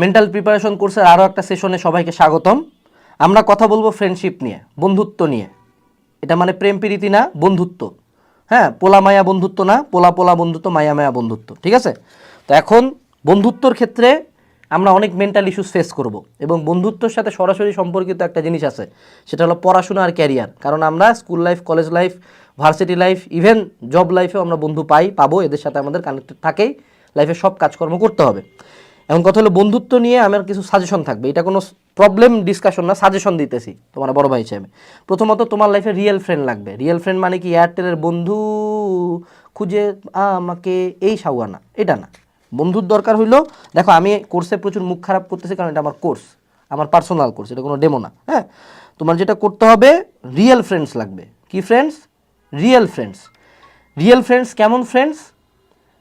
Mental preparation কোর্সের আরও একটা সেশনে সবাইকে স্বাগতম। আমরা কথা বলব ফ্রেন্ডশিপ নিয়ে, বন্ধুত্ব নিয়ে। এটা মানে প্রেম প্রীতি না, বন্ধুত্ব। হ্যাঁ পোলা মায়া বন্ধুত্ব না, পোলা পোলা বন্ধুত্ব, মায়া মায়া বন্ধুত্ব, ঠিক আছে? তো এখন বন্ধুত্বর ক্ষেত্রে আমরা অনেক মেন্টাল ইস্যুস ফেস করব এবং বন্ধুত্বর সাথে সরাসরি সম্পর্কিত একটা জিনিস আছে, সেটা হলো পড়াশোনা আর ক্যারিয়ার কারণ আমরা school life college life varsity life even job লাইফেও আমরা বন্ধু পাই, পাবো। এদের সাথে আমাদের কানেক্টেড থাকেই। লাইফে সব কাজকর্ম করতে হবে। এখন কথা হলো বন্ধুত্ব নিয়ে আমার কিছু সাজেশন থাকবে। এটা কোনো প্রবলেম ডিসকাশন না সাজেশন দিতেছি তোমার বড় ভাই হিসেবে। প্রথমত তোমার লাইফে রিয়েল ফ্রেন্ড লাগবে। রিয়েল ফ্রেন্ড মানে কি? এয়ারটেলের বন্ধু খুঁজে আমাকে এই সাউয়া না, এটা না। বন্ধুর দরকার হইল, দেখো আমি কোর্সে প্রচুর মুখ খারাপ করতেছি কারণ এটা আমার কোর্স আমার পার্সোনাল কোর্স এটা কোনো ডেমো না হ্যাঁ? তোমার যেটা করতে হবে রিয়েল ফ্রেন্ডস লাগবে। কি friends real friends real friends কেমন ফ্রেন্ডস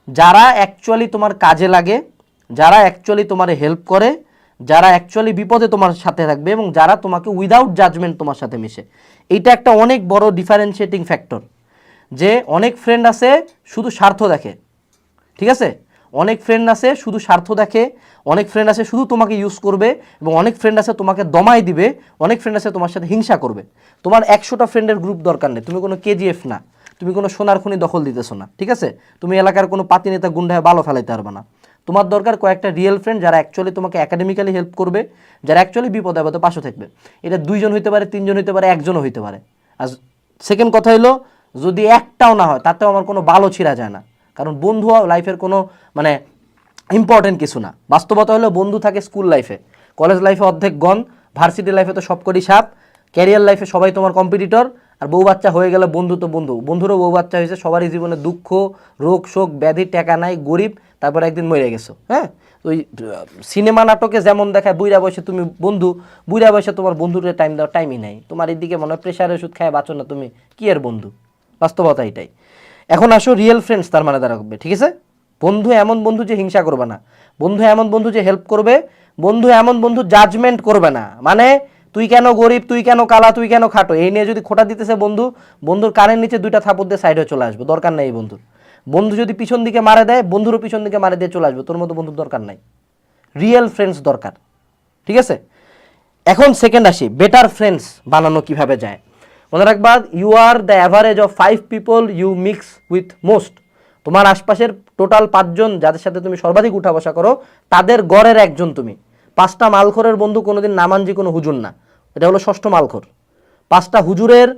যারা অ্যাকচুয়ালি তোমার কাজে লাগে যারা অ্যাকচুয়ালি তোমার হেল্প করে, যারা অ্যাকচুয়ালি বিপদে তোমার সাথে থাকবে এবং যারা তোমাকে উইদাউট জাজমেন্ট তোমার সাথে মিশে। এইটা একটা অনেক বড় ডিফারেন্সিয়েটিং ফ্যাক্টর যে অনেক ফ্রেন্ড আছে, শুধু স্বার্থ দেখে। ঠিক আছে? অনেক ফ্রেন্ড আছে, শুধু স্বার্থ দেখে। অনেক ফ্রেন্ড আছে, শুধু তোমাকে ইউজ করবে এবং অনেক ফ্রেন্ড আছে তোমাকে দমাই দিবে। অনেক ফ্রেন্ড আছে তোমার সাথে হিংসা করবে। তোমার একশোটা ফ্রেন্ডের গ্রুপ দরকার নেই। তুমি কোনো কেজিএফ না। তুমি কোনো সোনার খনি দখল দিতেছো না। ঠিক আছে? তুমি এলাকার কোনো পাতি নেতা গুন্ডায় ভালো ফেলাইতে পারবে না। তোমার দরকার কয়েকটা রিয়েল ফ্রেন্ড যারা অ্যাকচুয়ালি তোমাকে একাডেমিক্যালি হেল্প করবে, যারা অ্যাকচুয়ালি বিপদে আপদে পাশে থাকবে। এটা দুইজন হইতে পারে, তিনজন হইতে পারে, একজনও হইতে পারে। আর সেকেন্ড কথা হলো যদি একটাও না হয়, তাতেও আমার কোনো ভালো ছিঁড়া যায় না। কারণ বন্ধু লাইফের কোনো মানে ইম্পর্টেন্ট কিছু না। বাস্তবতা হলো বন্ধু থাকে স্কুল লাইফে কলেজ লাইফে অর্ধেক গণ ভার্সিটি লাইফে তো সবকটি সাপ। ক্যারিয়ার লাইফে সবাই তোমার কম্পিটিটর আর বউ বাচ্চা হয়ে গেলে বন্ধু তো বন্ধু। বন্ধুরও বউ বাচ্চা হয়েছে, সবারই জীবনে দুঃখ, রোগ, শোক, ব্যাধি, টাকা নাই, গরিব, তারপর একদিন মরে গেছো হ্যাঁ? ওই সিনেমা নাটকে যেমন দেখায় বুইরা বয়সে তুমি বন্ধু বুইরা বয়সে তোমার বন্ধুরে টাইম দেওয়ার টাইমই নাই। তোমার এদিকে মনে হয় প্রেশার ওষুধ খায়, বাঁচো না তুমি, কি এর বন্ধু? বাস্তবতা এটাই। এখন আসো রিয়েল ফ্রেন্ডস তার মানে দাঁড়াবে, ঠিক আছে? বন্ধু এমন বন্ধু যে হিংসা করবে না। বন্ধু এমন বন্ধু যে হেল্প করবে, বন্ধু এমন বন্ধু জাজমেন্ট করবে না। মানে তুই কেন গরিব, তুই কেন কালা, তুই কেন খাটো? এই নিয়ে যদি খোটা দিতেছে বন্ধু, বন্ধুর কানের নিচে দুইটা থাপড় দিয়ে সাইডে চলে আসব, দরকার নাই বন্ধুর। বন্ধু যদি পিছন দিকে মারে দেয়, বন্ধুরও পিছন দিকে মারে দিয়ে চলে আসবে, তোর মতো বন্ধুর দরকার নাই। রিয়েল ফ্রেন্ডস দরকার। ঠিক আছে? এখন সেকেন্ড আসি বেটার ফ্রেন্ডস বানানো কীভাবে যায়? মনে রাখবা you are the average of five people you mix with most তোমার আশপাশের টোটাল পাঁচজন, যাদের সাথে তুমি সর্বাধিক উঠা বসা করো, তাদের গড়ের একজন তুমি। পাঁচটা মালখরের বন্ধু কোনোদিন নামানজি কোনো হুজুর না। এটা হলো ষষ্ঠ মালখোর। পাঁচটা হুজুরের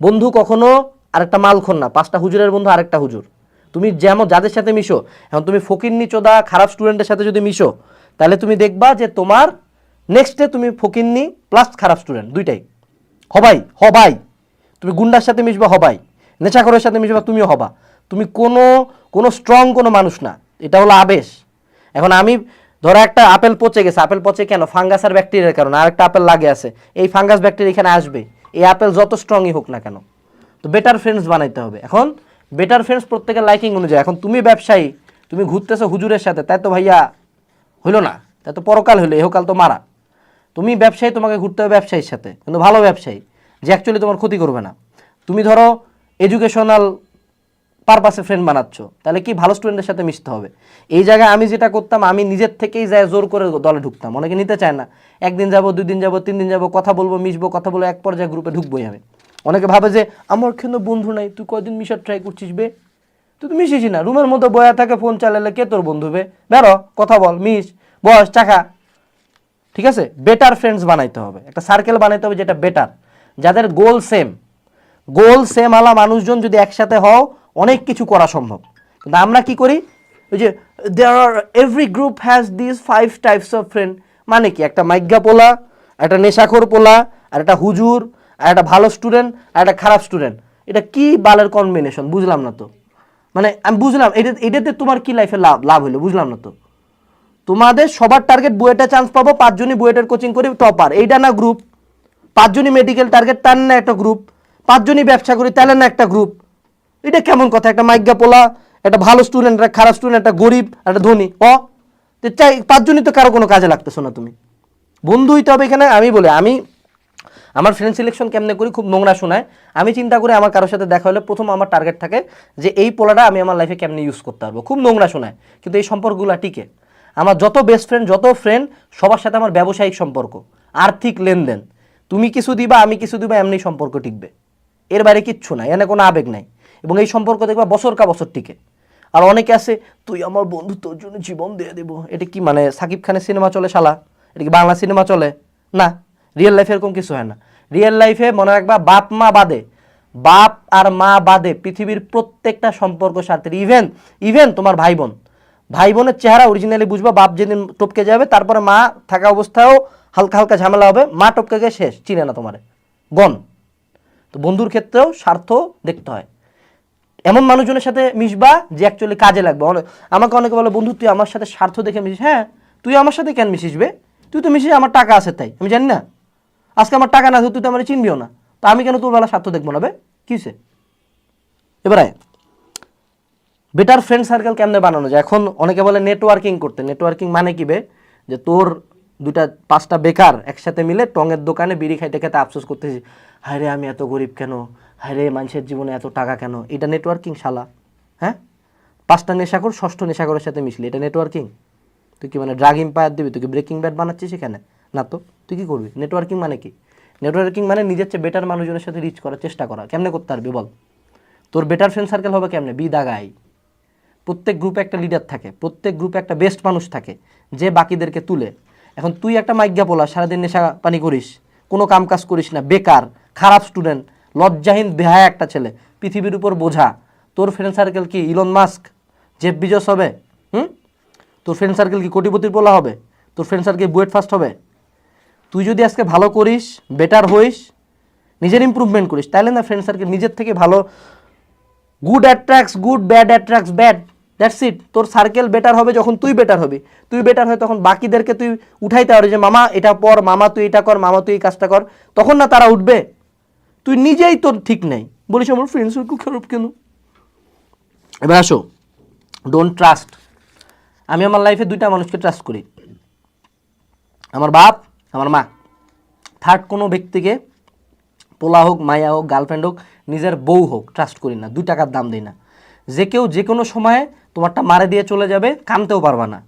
বন্ধু কখনো আরেকটা মালখোর না, পাঁচটা হুজুরের বন্ধু আরেকটা হুজুর। তুমি যেমন যাদের সাথে মিশো, এখন তুমি ফকিন্নি চোদা খারাপ স্টুডেন্টের সাথে যদি মিশো, তাহলে তুমি দেখবা যে তোমার নেক্সটে তুমি ফকিন্নি প্লাস খারাপ স্টুডেন্ট দুইটাই। হবাই হবাই। তুমি গুন্ডার সাথে মিশবা, হবাই। নেশাখরের সাথে মিশবা, তুমিও হবা। তুমি কোনো কোনো স্ট্রং কোনো মানুষ না। এটা হলো আবেশ। এখন আমি ধরো একটা আপেল পচে গেছে, আপেল পচে কেন? ফাঙ্গাস আর ব্যাকটেরিয়ার কারণে আর একটা আপেল লাগে আছে। এই ফাঙ্গাস ব্যাকটেরিয়া এখানে আসবে। এই আপেল যত স্ট্রংই হোক না কেন। তো বেটার ফ্রেন্ডস বানাইতে হবে। এখন বেটার ফ্রেন্ডস প্রত্যেকের লাইকিং অনুযায়ী, এখন তুমি ব্যবসায়ী, তুমি ঘুরতেছো হুজুরের সাথে, তাই তো ভাইয়া হইল না? তাই তো পরকাল হইল এহকাল তো মারা। তুমি ব্যবসায়ী, তোমাকে ঘুরতে হবে ব্যবসায়ীর সাথে। কিন্তু ভালো ব্যবসায়ী, যে অ্যাকচুয়ালি তোমার ক্ষতি করবে না। তুমি ধরো এডুকেশনাল পারপাসে ফ্রেন্ড বানাচ্ছ, তাহলে কি ভালো স্টুডেন্টের সাথে মিশতে হবে? এই জায়গায় আমি যেটা করতাম, আমি নিজের থেকেই যায় জোর করে দলে ঢুকতাম। অনেকে নিতে চায় না। একদিন যাব দুই দিন যাব তিন দিন যাব, কথা বলব, মিশবো, কথা বলব, এক পর্যায়ে গ্রুপে ঢুকবোই আমি। অনেকে ভাবে যে, আমার কিন্তু বন্ধু নাই, তুই কয়দিন মিশার ট্রাই করছিস বে? তুই তো মিশিস না। রুমের মধ্যে বয়া থাকে ফোন চালালে কে তোর বন্ধু বে? বেরো, কথা বল, মিশ, বস চাকা ঠিক আছে? বেটার ফ্রেন্ডস বানাইতে হবে। একটা সার্কেল বানাইতে হবে যেটা বেটার যাদের গোল সেম গোল সেম আলা মানুষজন যদি একসাথে হও অনেক কিছু করা সম্ভব। কিন্তু আমরা কি করি? ওই যে there are every group has this five types of friend মানে কি? একটা মাইজ্ঞা পোলা, একটা নেশাখোর পোলা, আর একটা হুজুর, আর একটা ভালো স্টুডেন্ট আর একটা খারাপ স্টুডেন্ট এটা কি বালের কম্বিনেশন বুঝলাম না তো। মানে আমি বুঝলাম এটা এটাতে তোমার কি লাইফে লাভ লাভ হলো বুঝলাম না তো। তোমাদের সবার টার্গেট বুয়েটে চান্স পাবো, পাঁচজনই বুয়েটের কোচিং করি টপার এইটা না গ্রুপ পাঁচজনই মেডিকেল টার্গেট তার না একটা গ্রুপ পাঁচজনই ব্যবসা করি তাহলে না একটা গ্রুপ এটা কেমন কথা? একটা মাইজ্ঞা পোলা, একটা ভালো স্টুডেন্ট একটা খারাপ স্টুডেন্ট একটা গরিব একটা ধনী। অ? তো চাই, পাঁচজনই তো কারও কোনো কাজে লাগতেছো না তুমি। বন্ধু হইতে হবে এখানে, আমি বলি, আমি আমার ফ্রেন্ড সিলেকশন কেমনে করি, খুব নোংরা শোনায়। আমি চিন্তা করি আমার কারোর সাথে দেখা হলে প্রথম আমার টার্গেট থাকে যে এই পোলাটা আমি আমার লাইফে কেমনে ইউজ করতে পারব। খুব নোংরা শোনায়, কিন্তু এই সম্পর্কগুলো টিকে। আমার যত বেস্ট ফ্রেন্ড যত ফ্রেন্ড সবার সাথে আমার ব্যবসায়িক সম্পর্ক, আর্থিক লেনদেন। তুমি কিছু দিবা, আমি কিছু দিবা, এমনি সম্পর্ক টিকবে। এর বাইরে কিচ্ছু নাই, এনে কোনো আবেগ নাই। এবং এই সম্পর্ক দেখবা বছর কা বছর টিকে। আর অনেকে আছে, তুই আমার বন্ধু, তোর জন্য জীবন দিয়ে দেবো। এটা কি মানে সাকিব খানের সিনেমা চলে শালা? এটা কি বাংলা সিনেমা চলে? না রিয়েল লাইফে এরকম কিছু হয় না। রিয়েল লাইফে মনে রাখবা বাপ মা বাদে, বাপ আর মা বাদে পৃথিবীর প্রত্যেকটা সম্পর্ক স্বার্থের ইভেন ইভেন তোমার ভাই বোন ভাই বোনের চেহারা অরিজিনালি বুঝবা, বাপ যেদিন টপকে যাবে, তারপরে মা থাকা অবস্থায়ও হালকা হালকা ঝামেলা হবে, মা টপকে গিয়ে শেষ, চিনে না তোমারে। গন তো বন্ধুর ক্ষেত্রেও স্বার্থ দেখতে হয়। এমন মানুষজনের সাথে মিশবা যে অ্যাকচুয়ালি কাজে লাগবে। আমাকে অনেকে বলে, বন্ধু, তুই আমার সাথে স্বার্থ দেখে মিশিস। হ্যাঁ তুই আমার সাথে কেন মিশিসবে? তুই তো মিশিস, আমার টাকা আছে তাই। আমি জানি না। আজকে আমার টাকা না তুই তো আমার চিনবিও না। তো আমি কেন তোর বেলা স্বার্থ দেখব না বে? কিসে এবারে বেটার ফ্রেন্ড সার্কেল কেমনে বানানো যায়? এখন অনেকে বলে নেটওয়ার্কিং করতে। নেটওয়ার্কিং মানে কি বে? যে তোর দুটা পাঁচটা বেকার একসাথে মিলে টঙের দোকানে বিড়ি খাইতে খেতে আফসোস করতেছি হায় রে আমি এত গরিব কেন? হায় রে মানুষের জীবনে এত টাকা কেন? এটা নেটওয়ার্কিং শালা। হ্যাঁ? পাঁচটা নেশা নেশাকর ষষ্ঠ নেশা নেশাকরের সাথে মিশলি, এটা নেটওয়ার্কিং তুই কি মানে ড্রাগ ইম্পায়ার দিবি? তুই কি ব্রেকিং ব্যাড বানাচ্ছিস এখানে? না তো, তুই কি করবি? নেটওয়ার্কিং মানে কি? নেটওয়ার্কিং মানে নিজের চেয়ে বেটার মানুষজনের সাথে রিচ করার চেষ্টা করা। কেমনে করতে পারবি বল? তোর বেটার ফ্রেন্ড সার্কেল হবে কেমনে? বি দা গাই প্রত্যেক গ্রুপে একটা লিডার থাকে, প্রত্যেক গ্রুপে একটা বেস্ট মানুষ থাকে, যে বাকিদেরকে তুলে। এখন তুই একটা মাইজ্ঞা পোলা, সারাদিন নেশা পানি করিস, কোনো কাম কাজ করিস না, বেকার, খারাপ স্টুডেন্ট লজ্জাহীন দেহায় একটা ছেলে, পৃথিবীর উপর বোঝা। তোর ফ্রেন্ড সার্কেল কি ইলন মাস্ক জেফ বিজস হবে? হুম? তোর ফ্রেন্ড সার্কেল কি কোটিপতির পোলা হবে? তোর ফ্রেন্ড সার্কেল বুয়েট ফার্স্ট হবে? তুই যদি আজকে ভালো করিস বেটার হইস, নিজের ইম্প্রুভমেন্ট করিস তাহলে না ফ্রেন্ড সার্কেল নিজের থেকে ভালো। Good attracts good bad attracts bad that's it তোর সার্কেল বেটার হবে যখন তুই বেটার হবি। তুই বেটার হয় তখন বাকিদেরকে তুই উঠাইতে পারবি যে, মামা, এটা পর, মামা, তুই এটা কর, মামা, তুই এই কাজটা কর। তখন না তারা উঠবে। তুই নিজেই তোর ঠিক নেই। বলিস আমার ফ্রেন্ড সার্কেল খারাপ কেন? এবার আসো। ডোন্ট ট্রাস্ট আমি আমার লাইফে দুইটা মানুষকে ট্রাস্ট করি। আমার বাপ, আমার মা। থার্ড কোনো ব্যক্তিকে পোলা হোক মায়া হোক গার্লফ্রেন্ড হোক, নিজের বউ হোক ট্রাস্ট করি না। দুই টাকার দাম দিই না। যে কেউ যে কোনো সময়ে তোমারটা মারে দিয়ে চলে যাবে, কানতেও পারবা না।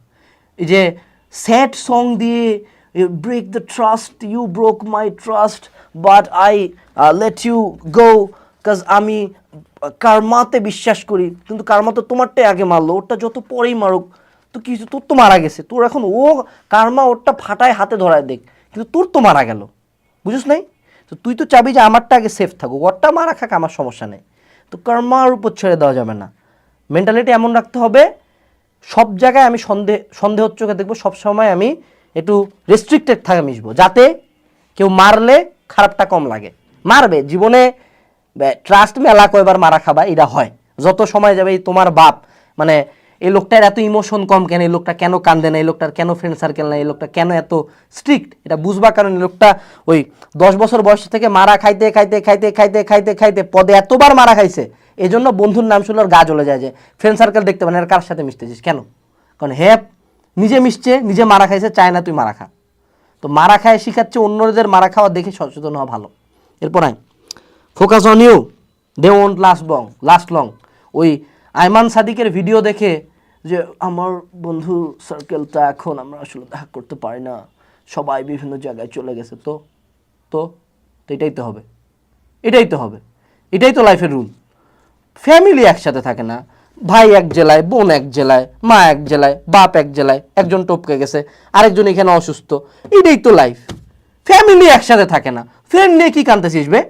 এই যে স্যাড সং দিয়ে break the trust you broke my trust but I let you go কাজ আমি কারমাতে বিশ্বাস করি। কিন্তু কারমা তো তোমারটাই আগে মারলো, ওরটা যত পরেই মারুক, তো কিছু তোর তো মারা গেছে। তোর এখন ও কারমা ওরটা ফাটায় হাতে ধরায় দেখ। কিন্তু তোর তো মারা গেল। বুঝিস নাই? তো তুই তো চাবি যে আমারটা আগে সেফ থাকুক, ওরটা মারা খাক, আমার সমস্যা নেই। তো কর্মার উপর ছেড়ে দেওয়া যাবে না। মেন্টালিটি এমন রাখতে হবে, সব জায়গায় আমি সন্দেহ সন্দেহ চোখে দেখব, সবসময় আমি একটু রেস্ট্রিক্টেড থাকা মিশবো। যাতে কেউ মারলে খারাপটা কম লাগে। মারবে জীবনে ট্রাস্ট মেলা কয়বার মারা খাবা এটা হয়। যত সময় যাবে তোমার বাপ মানে এই লোকটার এত ইমোশন কম কেন এই লোকটা কেন কান্দে না এই লোকটার কেন ফ্রেন্ড সার্কেল না এই লোকটা কেন এত স্ট্রিক্ট এটা বুঝবা কারণ এই লোকটা ওই দশ বছর বয়স থেকে মারা খাইতে খাইতে খাইতে খাইতে খাইতে খাইতে পদে এতবার মারা খাইছে এই জন্য বন্ধুর নাম শুনলে ওর গা জ্বলে যায় যে ফ্রেন্ড সার্কেল দেখতে পারে না, এর কার সাথে মিশতেছিস? কেন? কারণ হ্যাঁ নিজে মিশছে, নিজে মারা খাইছে, চায় না তুই মারা খা। তো মারা খায় শিখাচ্ছে অন্যদের মারা খাওয়া দেখে সচেতন হওয়া ভালো। এরপর I focus on you they won't last Bong, last long. ওই আয়মান সাদিকের ভিডিও দেখে যে, আমার বন্ধু সার্কেলটা এখন আমরা আসলে দেখা করতে পারি না। সবাই বিভিন্ন জায়গায় চলে গেছে। তো তো তো এটাই তো হবে। এটাই তো হবে। এটাই তো লাইফের রুল ফ্যামিলি একসাথে থাকে না। ভাই এক জেলায়, বোন এক জেলায়, মা এক জেলায়, বাপ এক জেলায়, একজন টপকে গেছে, আরেকজন এখানে অসুস্থ। এটাই তো লাইফ ফ্যামিলি একসাথে থাকে না। ফ্রেন্ড নিয়ে কি কানতেছিস বে?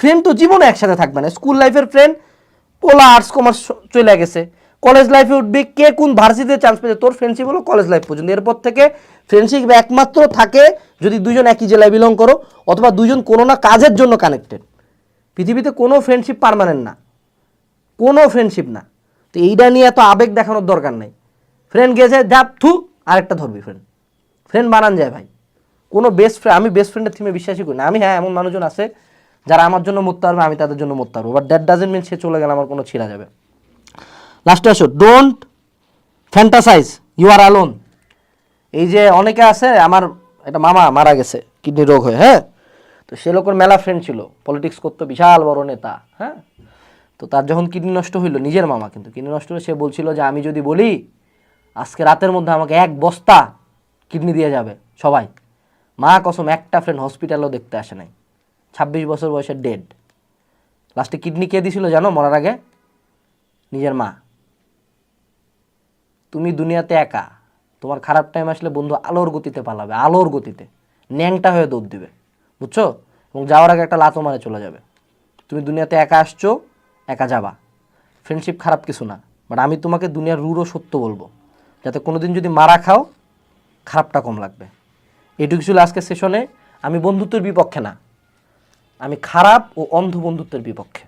ফ্রেন্ড তো জীবনে একসাথে থাকবে না। স্কুল লাইফের ফ্রেন্ড পোলা আর্টস কমার্স চলে গেছে। কলেজ লাইফে উঠবি, কে কোন ভার্সিটিতে চান্স পেয়েছে? তোর ফ্রেন্ডশিপ হলো কলেজ লাইফ পর্যন্ত। এরপর থেকে ফ্রেন্ডশিপ একমাত্র থাকে যদি দুজন একই জেলায় বিলং করো, অথবা দুজন কোনো না কাজের জন্য কানেক্টেড পৃথিবীতে কোনো ফ্রেন্ডশিপ পারমানেন্ট না। কোনো ফ্রেন্ডশিপ না। তো এইটা নিয়ে এত আবেগ দেখানোর দরকার নেই। ফ্রেন্ড গেছে যা থু, আরেকটা ধরবি ফ্রেন্ড ফ্রেন্ড বানান যায় ভাই। কোনো বেস্ট ফ্রেন্ড আমি বেস্ট ফ্রেন্ডের থিমে বিশ্বাসই করি না। আমি হ্যাঁ এমন মানুষজন আছে যারা আমার জন্য মরতে পারবে আমি তাদের জন্য মরতে পারব বাট দ্যাট ডাজেন্ট মিন সে চলে গেলে আমার কোনো ছিঁড়া যাবে। লাস্টে আসো। Don't fantasize you are alone এই যে অনেকে আছে, আমার একটা মামা মারা গেছে কিডনি রোগ হয়ে হ্যাঁ? তো সে লোকের মেলা ফ্রেন্ড ছিল। পলিটিক্স করতো বিশাল বড় নেতা হ্যাঁ? তো তার যখন কিডনি নষ্ট হইল, নিজের মামা কিন্তু, কিডনি নষ্ট হলে সে বলছিল যে, আমি যদি বলি, আজকে রাতের মধ্যে আমাকে এক বস্তা কিডনি দিয়ে যাবে, সবাই। মা কসম একটা ফ্রেন্ড হসপিটালও দেখতে আসে নাই। ছাব্বিশ বছর বয়সের ডেড লাস্টে কিডনি কে দিছিল জানো, মরার আগে? নিজের মা। তুমি দুনিয়াতে একা। তোমার খারাপ টাইম আসলে বন্ধু আলোর গতিতে পালাবে, আলোর গতিতে। ন্যাংটা হয়ে দৌড় দিবে। বুঝছ? এবং যাওয়ার আগে একটা লাতো মারে চলে যাবে। তুমি দুনিয়াতে একা আসছো একা যাবা। ফ্রেন্ডশিপ খারাপ কিছু না বাট আমি তোমাকে দুনিয়ার রুড়ো সত্য বলব, যাতে কোনো দিন যদি মারা খাও, খারাপটা কম লাগবে। এটুকু ছিল আজকের সেশনে আমি বন্ধুত্বের বিপক্ষে না, আমি খারাপ ও অন্ধ বন্ধুত্বের বিপক্ষে।